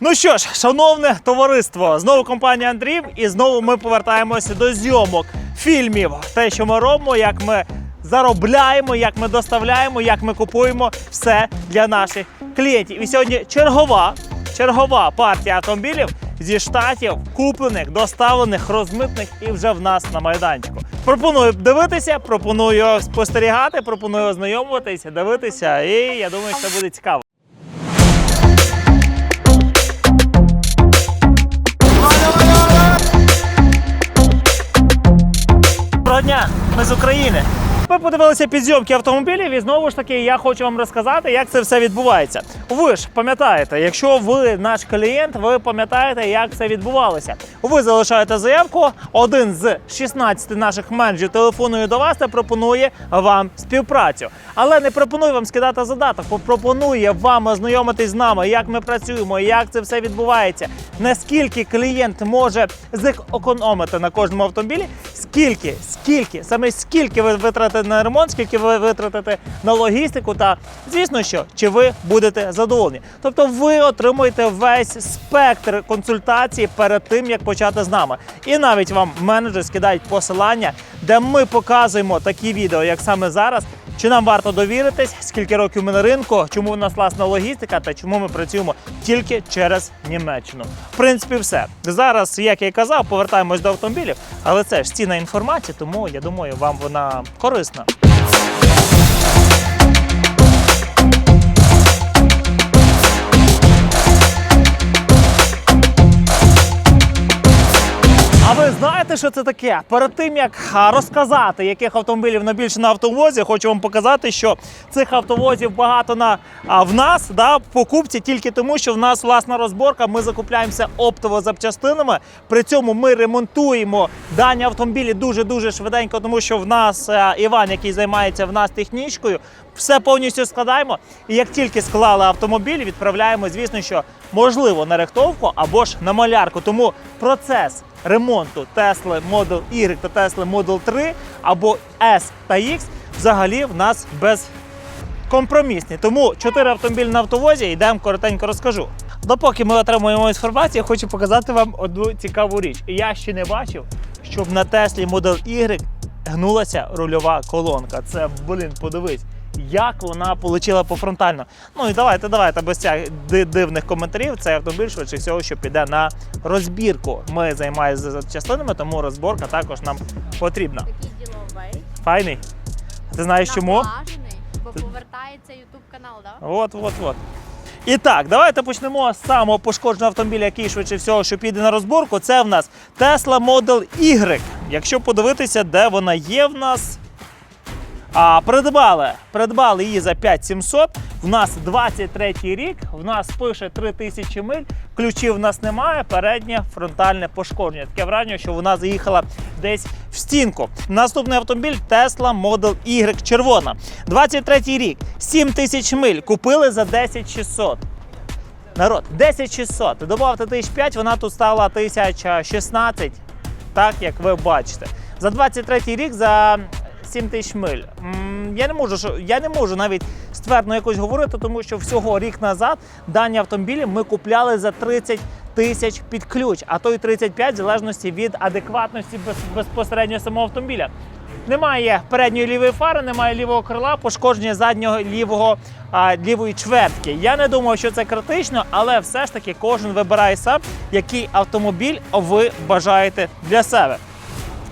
Ну що ж, шановне товариство, знову компанія Андрів, і знову ми повертаємося до зйомок фільмів. Те, що ми робимо, як ми заробляємо, як ми доставляємо, як ми купуємо все для наших клієнтів. І сьогодні чергова, чергова партія автомобілів зі штатів, куплених, доставлених, розмитних і вже в нас на майданчику. Пропоную дивитися, пропоную спостерігати, пропоную ознайомуватися, дивитися, і я думаю, що буде цікаво. Дня, ми з України. Ми подивилися підзйомки автомобілів, і знову ж таки я хочу вам розказати, як це все відбувається. Ви ж пам'ятаєте, якщо ви наш клієнт, ви пам'ятаєте, як це відбувалося. Ви залишаєте заявку, один з 16 наших менеджерів телефонує до вас та пропонує вам співпрацю. Але не пропонує вам скидати задаток, бо пропонує вам ознайомитись з нами, як ми працюємо, як це все відбувається, наскільки клієнт може зекономити на кожному автомобілі, скільки, скільки, саме скільки ви витратите на ремонт, скільки ви витратите на логістику, та звісно, що чи ви будете задоволені. Тобто ви отримуєте весь спектр консультацій перед тим, як почати з нами. І навіть вам менеджери скидають посилання, де ми показуємо такі відео, як саме зараз. Чи нам варто довіритись, скільки років ми на ринку, чому в нас власна логістика та чому ми працюємо тільки через Німеччину? В принципі, все. Зараз, як я і казав, повертаємось до автомобілів, але це ж цінна інформація, тому я думаю, вам вона корисна. Знаєте, що це таке? Перед тим як розказати, яких автомобілів найбільше на автовозі, хочу вам показати, що цих автовозів багато на а, в нас да, в покупці тільки тому, що в нас власна розборка. Ми закупляємося оптово запчастинами. При цьому ми ремонтуємо дані автомобілі дуже дуже швиденько, тому що в нас а, Іван, який займається в нас технічкою, все повністю складаємо. І як тільки склали автомобіль, відправляємо, звісно, що можливо на рихтовку або ж на малярку. Тому процес ремонту Tesla Model Y та Tesla Model 3 або S та X взагалі в нас без компромісні. Тому чотири автомобілі на автовозі йдемо коротенько розкажу. Допоки ми отримуємо інформацію, я хочу показати вам одну цікаву річ. Я ще не бачив, щоб на Теслі Model Y гнулася рульова колонка. Це, блін, подивись. Як вона отримала пофронтально. Ну і давайте, давайте без цих дивних коментарів. Цей автомобіль швидше всього, що піде на розбірку. Ми займаємося запчастинами, тому розборка також нам потрібна. Такий діловий. Файний. Ти знаєш чому? Бо повертається YouTube канал, да? От, от, от. І так, давайте почнемо з самого пошкодженого автомобіля, який швидше всього, що піде на розборку. Це в нас Tesla Model Y. Якщо подивитися, де вона є в нас. А, придбали, придбали її за 5700. В нас 23 рік, в нас пише 3000 миль. Ключів в нас немає. Переднє фронтальне пошкодження. Таке враження, що вона заїхала десь в стінку. Наступний автомобіль Tesla Model Y червона. 23 рік, 7000 миль. Купили за 10600. Народ, 10600. Добавте 1005, вона тут стала 1016, так як ви бачите. За 23 рік за 7 тисяч миль. Я не можу що- я не можу навіть ствердно якось говорити, тому що всього рік назад дані автомобілі ми купляли за 30 тисяч під ключ, а то й 35 в залежності від адекватності без- безпосередньо самого автомобіля. Немає передньої лівої фари, немає лівого крила, пошкодження заднього лівого а, лівої чвертки. Я не думаю, що це критично, але все ж таки кожен вибирає сам, який автомобіль ви бажаєте для себе.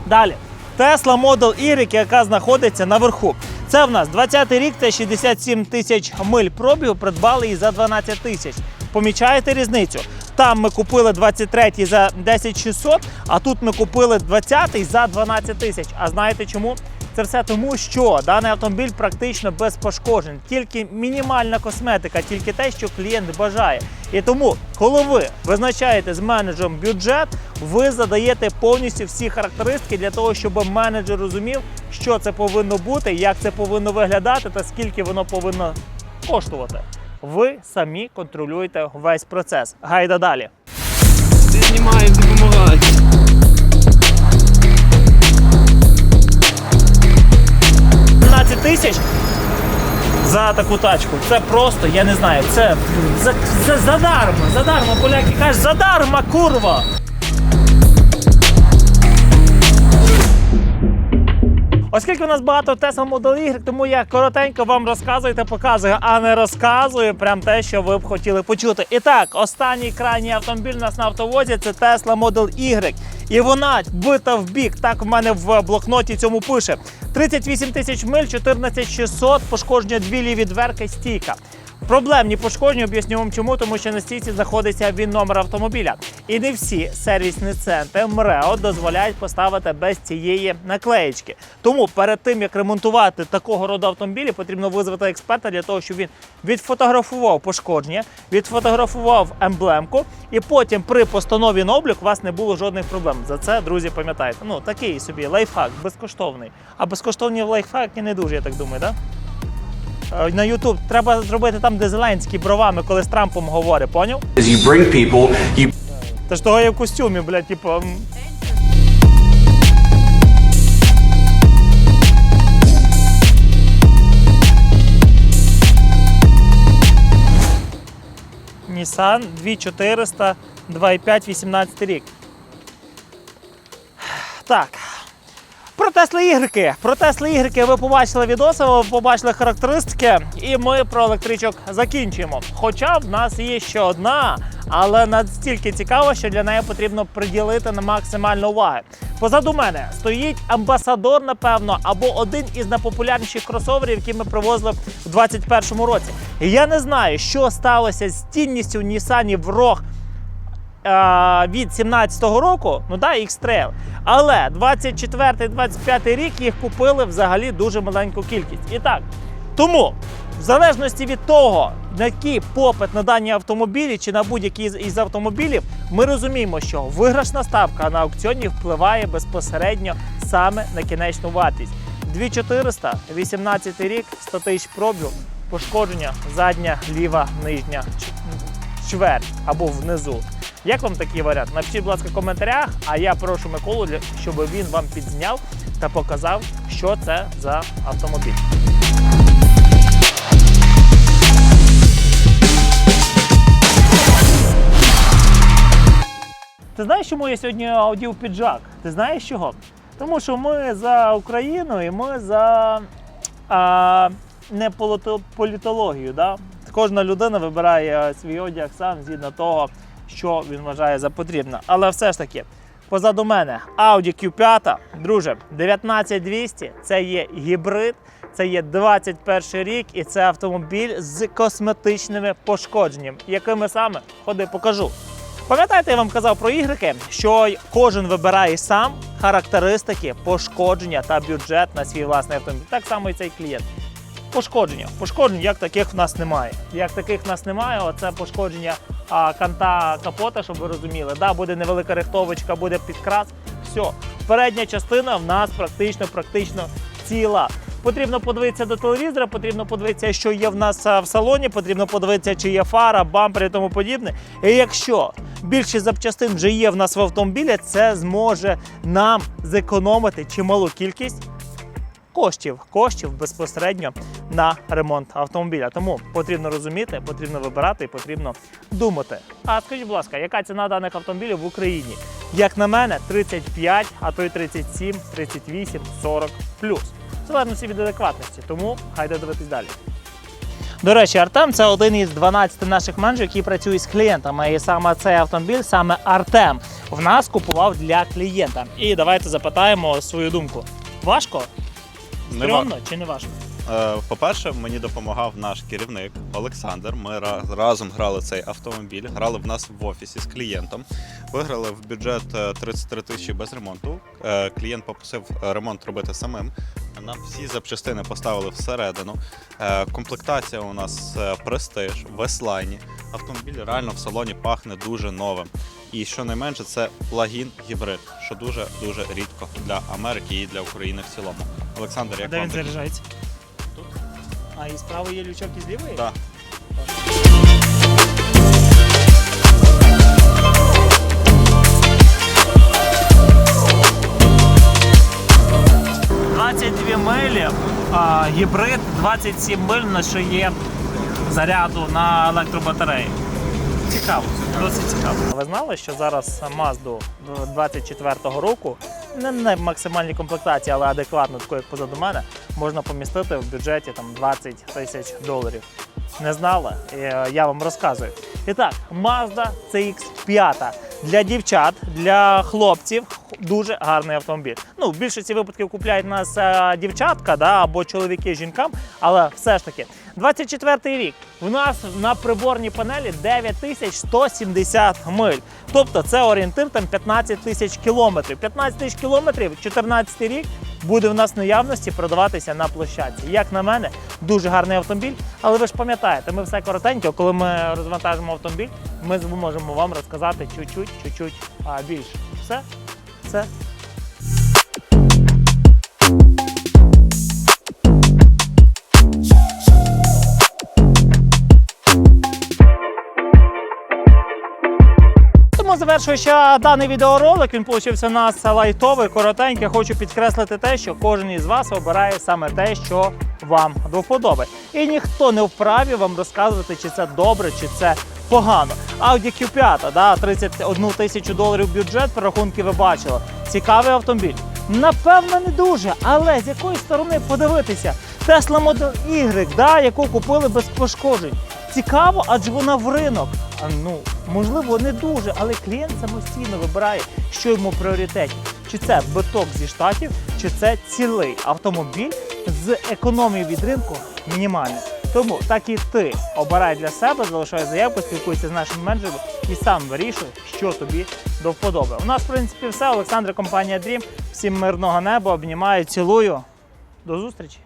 Далі. Tesla Model Y, яка знаходиться наверху. Це в нас 20 рік, це 67 тисяч миль пробігу, придбали її за 12 тисяч. Помічаєте різницю? Там ми купили 23 за 10 600, а тут ми купили 20 за 12 тисяч. А знаєте чому? Це все тому, що даний автомобіль практично без пошкоджень, тільки мінімальна косметика, тільки те, що клієнт бажає. І тому, коли ви визначаєте з менеджером бюджет, ви задаєте повністю всі характеристики для того, щоб менеджер розумів, що це повинно бути, як це повинно виглядати та скільки воно повинно коштувати. Ви самі контролюєте весь процес. Гайда далі. Ти знімаєш, тисяч за таку тачку. Це просто, я не знаю, це, за, це задарма, задарма, поляки кажуть, задарма, курва. Оскільки у нас багато Tesla Model Y, тому я коротенько вам розказую та показую, а не розказую прям те, що ви б хотіли почути. І так, останній крайній автомобіль у нас на автовозі це Tesla Model Y. І вона бита в бік. Так в мене в блокноті цьому пише: 38 тисяч миль, 14 600, пошкодження дві ліві дверки, стійка. Проблемні пошкодження, об'ясню вам чому, тому що на стійці знаходиться він номер автомобіля. І не всі сервісні центри МРЕО дозволяють поставити без цієї наклеєчки. Тому перед тим як ремонтувати такого роду автомобілі, потрібно визвати експерта для того, щоб він відфотографував пошкодження, відфотографував емблемку, і потім при постанові на облік у вас не було жодних проблем. За це, друзі, пам'ятайте. Ну такий собі лайфхак, безкоштовний. А безкоштовні лайфхаки не дуже, я так думаю, да? Е, На Ютуб треба зробити там, де Зеленський бровами, коли з Трампом говорить, поняв? you bring people, you Та ж того я в костюмі, блядь, типу. Nissan 2400 2.5 18 рік. Так. Тесли ігрики. Про Тесли ігрики ви побачили відоси, ви побачили характеристики, і ми про електричок закінчуємо. Хоча в нас є ще одна, але настільки цікава, що для неї потрібно приділити на максимальну уваги. Позаду мене стоїть амбасадор, напевно, або один із найпопулярніших кросоверів, які ми привозили в 2021 році. Я не знаю, що сталося з цінністю Нісанів Рог е, від 17-го року, ну да, X-Trail. Але 24-25 рік їх купили взагалі дуже маленьку кількість. І так, тому, в залежності від того, на який попит на дані автомобілі чи на будь-який із автомобілів, ми розуміємо, що виграшна ставка на аукціоні впливає безпосередньо саме на кінечну вартість. 2400, 18 рік, 100 тисяч пробів, пошкодження задня, ліва, нижня чверть або внизу. Як вам такий варіант? Напишіть, будь ласка, в коментарях, а я прошу Миколу, щоб він вам підзняв та показав, що це за автомобіль. Ти знаєш, чому я сьогодні одів піджак? Ти знаєш чого? Тому що ми за Україну і ми за а, не політологію. Да? Кожна людина вибирає свій одяг сам згідно того, що він вважає за потрібне. Але все ж таки, позаду мене Audi Q5, друже, 19200 це є гібрид, це є 21 рік і це автомобіль з косметичними пошкодженнями. Якими саме? Ходи, покажу. Пам'ятаєте, я вам казав про ігрики, що кожен вибирає сам характеристики, пошкодження та бюджет на свій власний автомобіль. Так само і цей клієнт. Пошкодження. Пошкоджень як таких в нас немає. Як таких в нас немає, оце пошкодження канта капота, щоб ви розуміли. Да, буде невелика рихтовочка, буде підкрас. Все. Передня частина в нас практично практично ціла. Потрібно подивитися до телевізора, потрібно подивитися, що є в нас в салоні, потрібно подивитися, чи є фара, бампер і тому подібне. І якщо більшість запчастин вже є в нас в автомобілі, це зможе нам зекономити чималу кількість коштів, коштів безпосередньо на ремонт автомобіля. Тому потрібно розуміти, потрібно вибирати і потрібно думати. А скажіть, будь ласка, яка ціна даних автомобілів в Україні? Як на мене, 35, а то й 37, 38, 40 плюс. Залежності від адекватності. Тому хайде дивитись далі. До речі, Артем це один із 12 наших менеджерів, які працюють з клієнтами. І саме цей автомобіль, саме Артем, в нас купував для клієнта. І давайте запитаємо свою думку. Важко? Не Стрьомно чи не важко? Е, По-перше, мені допомагав наш керівник Олександр. Ми разом грали цей автомобіль, грали в нас в офісі з клієнтом. Виграли в бюджет е, 33 тисячі без ремонту. Е, Клієнт попросив е, ремонт робити самим. Нам всі запчастини поставили всередину. Е, Комплектація у нас е, престиж, в S-Line. Автомобіль реально в салоні пахне дуже новим. І що найменше, це плагін гібрид, що дуже дуже рідко для Америки і для України в цілому. Олександр, як Де він заряджається? Тут. А і справа є лючок і з лівої? Так. дві милі. А, гібрид 27 миль на шиє заряду на електробатареї. Цікаво, досить цікаво. Ви знали, що зараз Mazda 24-го року не на максимальній комплектації, але адекватно, таку як позаду мене, можна помістити в бюджеті там 20 тисяч доларів. Не знали? Е, Я вам розказую. І так, Mazda CX-5 для дівчат, для хлопців дуже гарний автомобіль. Ну, в більшості випадків купляють нас е, дівчатка да, або чоловіки жінкам, але все ж таки. 24 й рік. В нас на приборній панелі 9170 миль. Тобто це орієнтир там 15 тисяч кілометрів. 15 тисяч кілометрів, 14 рік буде в нас наявності продаватися на площадці. Як на мене, дуже гарний автомобіль. Але ви ж пам'ятаєте, ми все коротенько, коли ми розвантажимо автомобіль, ми зможемо вам розказати чуть-чуть, чуть-чуть а, більше. Все, все. Тому завершуючи даний відеоролик, він получився у нас лайтовий, коротенький. Хочу підкреслити те, що кожен із вас обирає саме те, що вам до вподоби. І ніхто не вправі вам розказувати, чи це добре, чи це погано. Audi Q5, да, 31 тисячу доларів бюджет, рахунки ви бачили. Цікавий автомобіль. Напевно, не дуже, але з якої сторони подивитися? Tesla Model Y, да, яку купили без пошкоджень. Цікаво, адже вона в ринок. А, ну, можливо, не дуже, але клієнт самостійно вибирає, що йому пріоритет. Чи це биток зі штатів, чи це цілий автомобіль з економією від ринку мінімальною. Тому так і ти обирай для себе, залишай заявку, спілкуйся з нашим менеджером і сам вирішуй, що тобі до вподоби. У нас, в принципі, все. Олександр, компанія Dream. Всім мирного неба, обнімаю, цілую. До зустрічі!